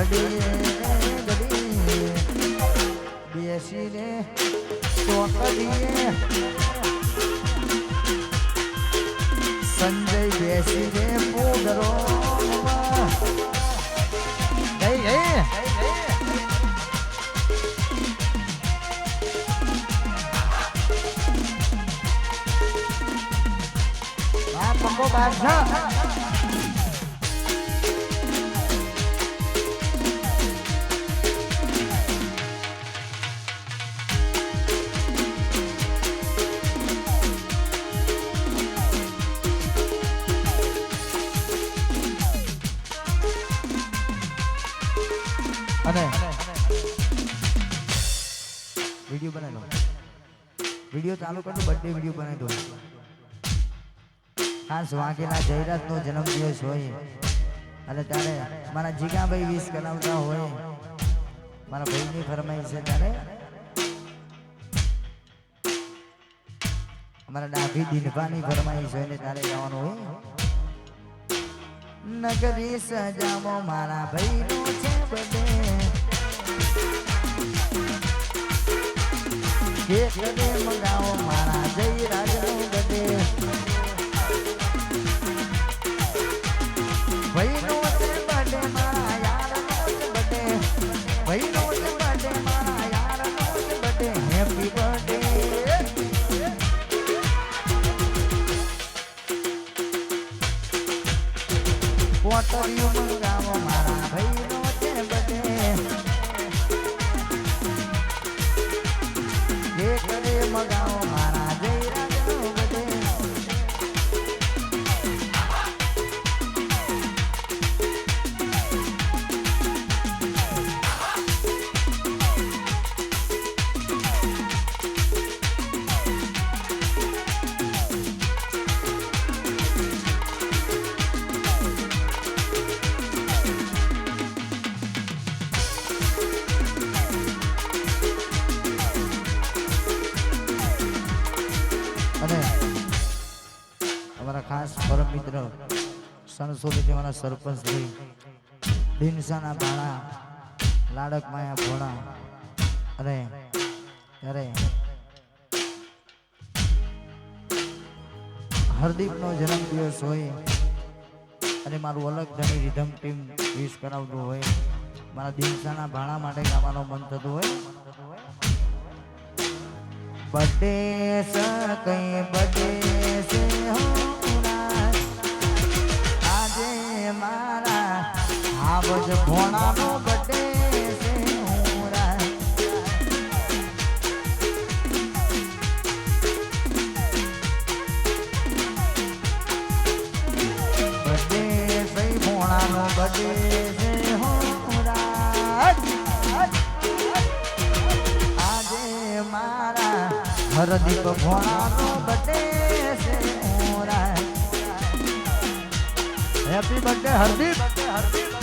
ઘડીએ ઘડીએ સંજય બેસીને પોગરો ગઈ ગઈ આ અને વીડિયો બનાવી લો વીડિયો ચાલુ કરો બર્થડે વીડિયો બનાવી દો. ખાસ વાઘેલા જયરાજનો જન્મદિવસ હોય. અને ત્યારે મારા જીગાભાઈ વિશ કરાવતા હોય. મારા ભાઈની ફરમાઈ છે ત્યારે. અમારા ડાભી દિનભાની ફરમાઈ જોઈને ને ત્યારે જવાનું હોય. નગરી સજાવો મારા ભાઈનો છે બડે રાજનો બડે ભાઈનો છે બડે મારા યારનો બડે ભાઈનો મારા ભાઈનો my God. અને અમારા ખાસ પરમ મિત્ર સણસોલી જેવાના સરપંચ શ્રી ભાણા લાડક માયા ભોણા અને ત્યારે હરદીપનો જન્મદિવસ હોય અને મારું અલગ ધણી રિધમ ટીમ વિશ કરાવતું હોય, મારા દિનસાના ભાણા માટે ગાવાનો મન થતું હોય. બડે સ કઈ से हो આજે મારા આવજ ભોણાનો બડે સે હોરા બડે સઈ ભોણાનો બડે હરદીપ ભોણાનો બર્થડે છે હેપી બર્થડે હરદીપ. હે